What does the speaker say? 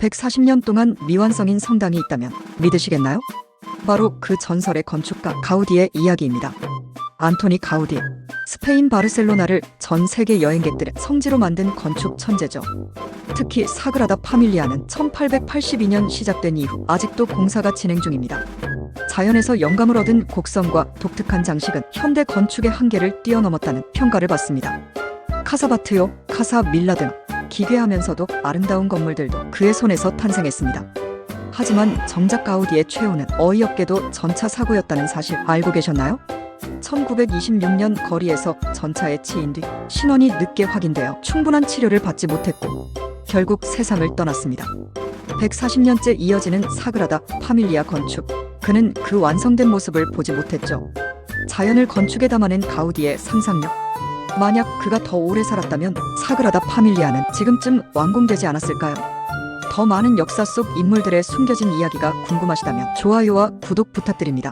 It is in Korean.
140년 동안 미완성인 성당이 있다면 믿으시겠나요? 바로 그 전설의 건축가 가우디의 이야기입니다. 안토니 가우디. 스페인 바르셀로나를 전 세계 여행객들의 성지로 만든 건축 천재죠. 특히 사그라다 파밀리아는 1882년 시작된 이후 아직도 공사가 진행 중입니다. 자연에서 영감을 얻은 곡선과 독특한 장식은 현대 건축의 한계를 뛰어넘었다는 평가를 받습니다. 카사바트요, 카사 밀라 등 기괴하면서도 아름다운 건물들도 그의 손에서 탄생했습니다. 하지만 정작 가우디의 최후는 어이없게도 전차 사고였다는 사실 알고 계셨나요? 1926년 거리에서 전차에 치인 뒤 신원이 늦게 확인되어 충분한 치료를 받지 못했고 결국 세상을 떠났습니다. 140년째 이어지는 사그라다 파밀리아 건축. 그는 그 완성된 모습을 보지 못했죠. 자연을 건축에 담아낸 가우디의 상상력. 만약 그가 더 오래 살았다면 사그라다 파밀리아는 지금쯤 완공되지 않았을까요? 더 많은 역사 속 인물들의 숨겨진 이야기가 궁금하시다면 좋아요와 구독 부탁드립니다.